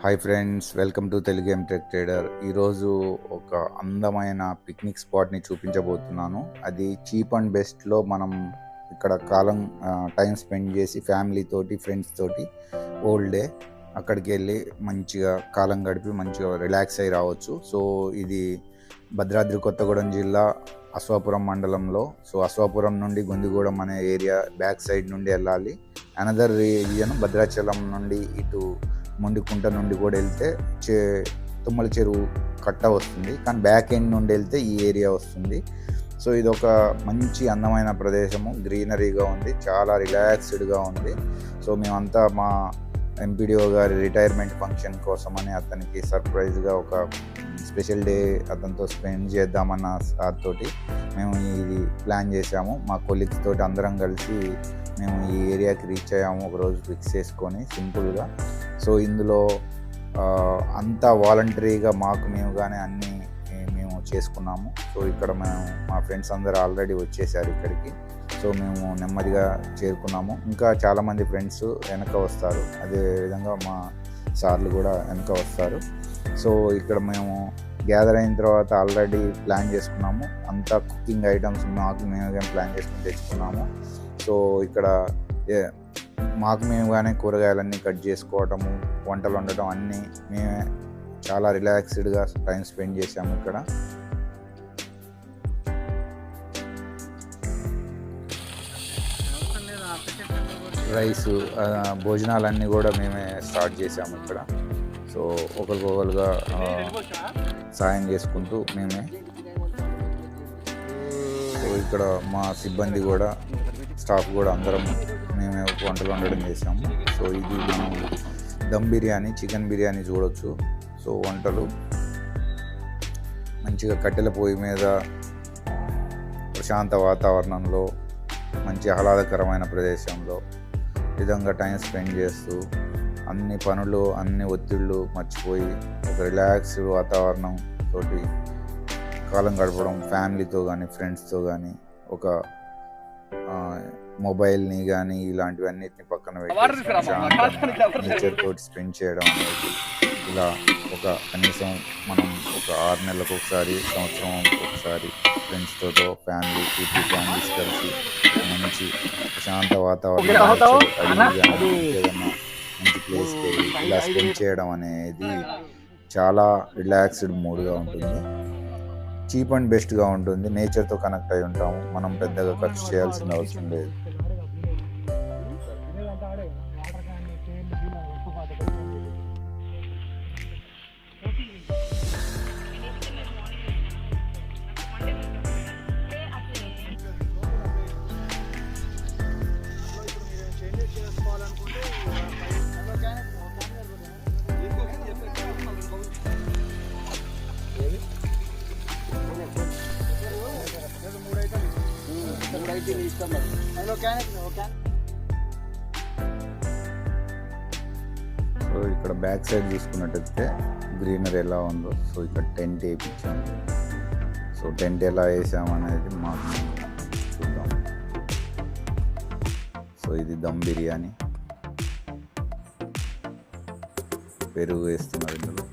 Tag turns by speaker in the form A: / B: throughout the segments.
A: Hi friends welcome to Telugu M tech trader ఈరోజు ఒక అందమైన పిక్నిక్ స్పాట్ని చూపించబోతున్నాను. అది చీప్ అండ్ బెస్ట్లో మనం ఇక్కడ కాలం టైం స్పెండ్ చేసి ఫ్యామిలీ తోటి ఫ్రెండ్స్ తోటి ఓల్డ్ డే అక్కడికి వెళ్ళి మంచిగా కాలం గడిపి మంచిగా రిలాక్స్ అయి రావచ్చు. సో ఇది భద్రాద్రి కొత్తగూడెం జిల్లా అశ్వాపురం మండలంలో. సో అశ్వాపురం నుండి గుందిగూడెం అనే ఏరియా బ్యాక్ సైడ్ నుండి వెళ్ళాలి. అనదర్ రీజియన్ భద్రాచలం నుండి ఇటు మొండికుంట నుండి కూడా వెళ్తే చే తుమ్మల చెరువు కట్ట వస్తుంది. కానీ బ్యాక్ ఎండ్ నుండి వెళ్తే ఈ ఏరియా వస్తుంది. సో ఇది ఒక మంచి అందమైన ప్రదేశము. గ్రీనరీగా ఉంది. చాలా రిలాక్స్డ్గా ఉంది. సో మేమంతా మా ఎంపీడీఓ గారి రిటైర్మెంట్ ఫంక్షన్ కోసమని అతనికి సర్ప్రైజ్గా ఒక స్పెషల్ డే అతనితో స్పెండ్ చేద్దామన్న సార్ తోటి మేము ఇది ప్లాన్ చేసాము మా కొలీగ్స్ తోటి అందరం కలిసి మేము ఈ ఏరియాకి రీచ్ అయ్యాము ఒకరోజు ఫిక్స్ చేసుకొని సింపుల్గా. సో ఇందులో అంతా వాలంటరీగా మాకు మేముగానే అన్నీ మేము చేసుకున్నాము. సో ఇక్కడ మేము మా ఫ్రెండ్స్ అందరూ ఆల్రెడీ వచ్చేసారు ఇక్కడికి. సో మేము నెమ్మదిగా చేరుకున్నాము. ఇంకా చాలామంది ఫ్రెండ్స్ వెనక వస్తారు. అదేవిధంగా మా సార్లు కూడా వెనక వస్తారు. సో ఇక్కడ మేము గ్యాదర్ అయిన తర్వాత ఆల్రెడీ ప్లాన్ చేసుకున్నాము. అంతా కుకింగ్ ఐటమ్స్ మాకు మేముగా ప్లాన్ చేసుకుని తెచ్చుకున్నాము. సో ఇక్కడ ఏ- మాకు మేముగానే కూరగాయలన్నీ కట్ చేసుకోవటము వంటలు వండటం అన్నీ మేమే చాలా రిలాక్స్డ్గా టైం స్పెండ్ చేసాము ఇక్కడ. రైస్ భోజనాలన్నీ కూడా మేమే స్టార్ట్ చేసాము ఇక్కడ. సో ఒకరికొకరుగా సాయం చేసుకుంటూ మేమే. సో ఇక్కడ మా సిబ్బంది కూడా స్టాఫ్ కూడా అందరం మేమే వంటలు వండడం చేసాము సో ఇది మనం దమ్ బిర్యానీ చికెన్ బిర్యానీ చూడొచ్చు. సో వంటలు మంచిగా కట్టెల పొయ్యి మీద ప్రశాంత వాతావరణంలో మంచి ఆహ్లాదకరమైన ప్రదేశంలో విధంగా టైం స్పెండ్ చేస్తూ అన్ని పనులు అన్ని ఒత్తిళ్ళు మర్చిపోయి ఒక రిలాక్స్డ్ వాతావరణం తోటి కాలం గడపడం ఫ్యామిలీతో కానీ ఫ్రెండ్స్తో కానీ ఒక మొబైల్ని కానీ ఇలాంటివన్నిటిని పక్కన పెట్టి నేచర్ తోటి స్పెండ్ చేయడం అనేది ఇలా ఒక కనీసం మనం ఒక ఆరు నెలలకు ఒకసారి సంవత్సరం ఒకసారి ఫ్రెండ్స్ తోటో ఫ్యామిలీ టూ ఫ్యామిలీస్ కలిసి మంచి ప్రశాంత వాతావరణం మంచి ప్లేస్కి ఇలా స్పెండ్ చేయడం అనేది చాలా రిలాక్స్డ్ మూడ్గా ఉంటుంది. చీప్ అండ్ బెస్ట్గా ఉంటుంది. నేచర్తో కనెక్ట్ అయి ఉంటాము. మనం పెద్దగా ఖర్చు చేయాల్సిన అవసరం లేదు. సో ఇక్కడ బ్యాక్ సైడ్ చూసుకున్నట్టయితే గ్రీనరీ ఎలా ఉందో. సో ఇక్కడ టెంట్ వేయించాము. సో టెంట్ ఎలా వేసాము అనేది మాకు చూద్దాం. సో ఇది దమ్ బిర్యానీ. పెరుగు వేస్తున్నారు ఇందులో.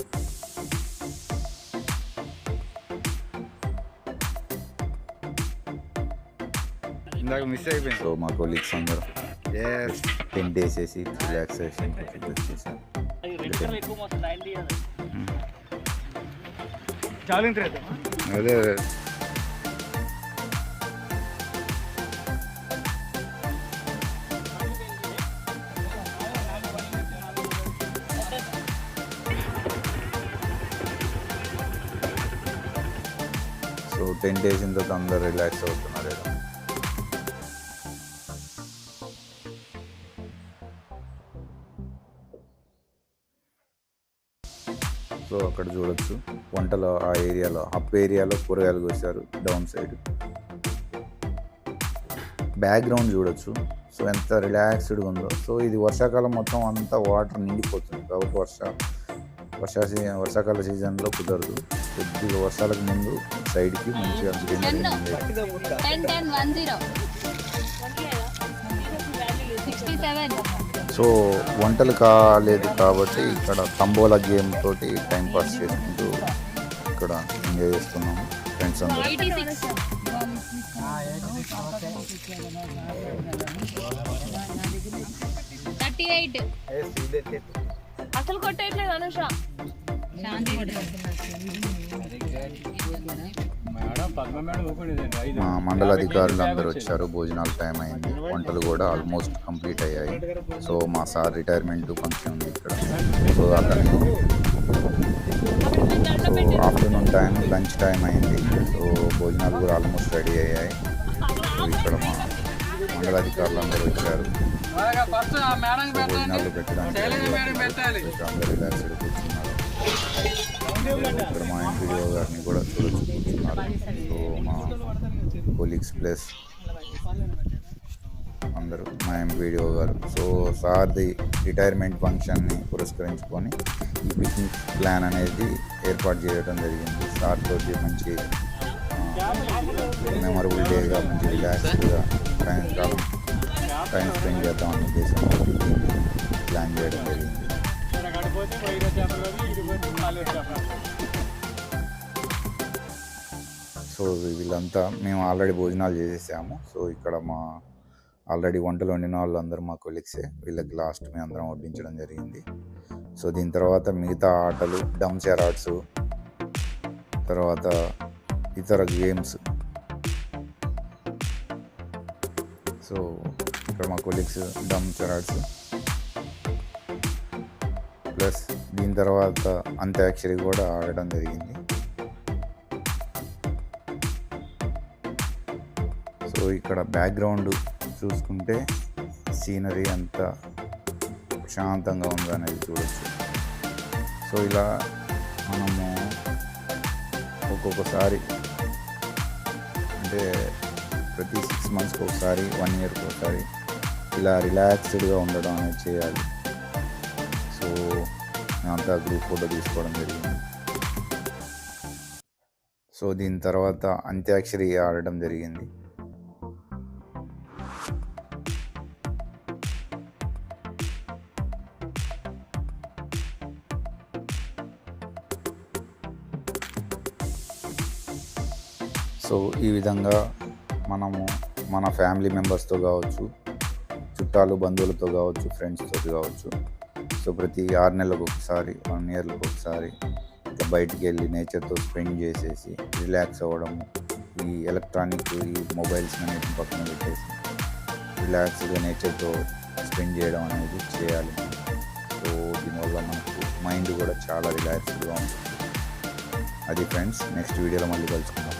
B: ఇందాక మిస్ అయిపోయింది.
A: సో మా కొలీగ్స్ అందరూ టెంట్ వేసేసి రిలాక్సేషన్
B: థ్రెడ్ అదే.
A: సో టెంట్ వేసిన తర్వాత అందరూ రిలాక్స్ అవుతున్నారు సో అక్కడ చూడొచ్చు. వంటలు ఆ ఏరియాలో అప్ ఏరియాలో కూరగాయలు కోసారు డౌన్ సైడ్. బ్యాక్గ్రౌండ్ చూడొచ్చు. సో ఎంత రిలాక్స్డ్గా ఉందో. సో ఇది వర్షాకాలం మొత్తం అంతా వాటర్ నిండిపోతుంది కాబట్టి వర్ష వర్షా సీజన్ వర్షాకాల సీజన్లో కుదరదు. కొద్దిగా వర్షాలకు ముందు సైడ్కి మంచిగా గ్రీనరీ సో వంటలు కాలేదు కాబట్టి ఇక్కడ తంబోలా గేమ్ తోటి టైం పాస్ చేసుకుంటూ ఇక్కడ ఎంజాయ్ చేస్తున్నాము ఫ్రెండ్స్ అందరూ.
C: Thirty eight. అసలు కొట్టేయట్లేదు అనుష. శాంతి
A: మా మండల అధికారులు అందరూ వచ్చారు భోజనాలు టైం అయింది వంటలు కూడా ఆల్మోస్ట్ కంప్లీట్ అయ్యాయి. సో మా సార్ రిటైర్మెంట్ ఫంక్షన్ ఉంది ఇక్కడ. సో అతను ఆఫ్టర్నూన్ టైం లంచ్ టైం అయింది. సో భోజనాలు కూడా ఆల్మోస్ట్ రెడీ అయ్యాయి. సో ఇక్కడ మా మండల అధికారులు అందరూ వచ్చారు భోజనాలు పెట్టడానికి ఇక్కడ అందరూ రిలాక్స్డ్ కూర్చున్నారు. ఇక్కడ మా ఎంపీడీఓ గారిని కూడా కొలీగ్స్ ప్లస్ అందరూ మా ఎంపీడీఓ గారు. సో సార్ది రిటైర్మెంట్ ఫంక్షన్ని పురస్కరించుకొని ఈ పిక్నిక్ ప్లాన్ అనేది ఏర్పాటు చేయడం జరిగింది. సార్ తోటి మంచి మెమరబుల్ డేగా మంచి టైం సాయంకాలం టైం స్పెండ్ చేద్దామనే ఉద్దేశంతో ప్లాన్ చేయడం జరిగింది. సో వీళ్ళంతా మేము ఆల్రెడీ భోజనాలు చేసేసాము. సో ఇక్కడ మా ఆల్రెడీ వంటలు వండిన వాళ్ళందరూ మా కొలిక్సే వీళ్ళకి లాస్ట్ మేము అందరం వడ్డించడం జరిగింది. సో దీని తర్వాత మిగతా ఆటలు డౌన్చర్ ఆర్ట్స్ తర్వాత ఇతర గేమ్స్. సో ఇక్కడ మా కొలీగ్స్ డౌన్చర్ ఆర్ట్స్. ప్లస్ దీని తర్వాత అంత్యాక్షరి కూడా ఆడడం జరిగింది. సో ఇక్కడ బ్యాక్గ్రౌండ్ చూసుకుంటే సీనరీ అంతా ప్రశాంతంగా ఉందనేది చూడొచ్చు. సో ఇలా మనము ఒక్కొక్కసారి అంటే ప్రతి సిక్స్ మంత్స్కి ఒకసారి వన్ ఇయర్కి ఒకసారి ఇలా రిలాక్స్డ్గా ఉండడం అనేది చేయాలి. సో అంతా గ్రూప్ ఫోటో తీసుకోవడం జరిగింది. సో దీని తర్వాత అంత్యాక్షరి ఆడడం జరిగింది. సో ఈ విధంగా మనము మన ఫ్యామిలీ మెంబర్స్తో కావచ్చు చుట్టాలు బంధువులతో కావచ్చు ఫ్రెండ్స్తో కావచ్చు. సో ప్రతి ఆరు నెలలకు ఒకసారి వన్ ఇయర్లకు ఒకసారి ఇట్లా బయటికి వెళ్ళి నేచర్తో స్పెండ్ చేసేసి రిలాక్స్ అవ్వడము ఈ ఎలక్ట్రానిక్ ఈ మొబైల్స్ అనేది పక్కన పెట్టేసి రిలాక్స్గా నేచర్తో స్పెండ్ చేయడం అనేది చేయాలి. సో దీనివల్ల మనకు మైండ్ కూడా చాలా రిలాక్స్డ్గా ఉంటుంది. అది ఫ్రెండ్స్ నెక్స్ట్ వీడియోలో మళ్ళీ కలుసుకుందాం.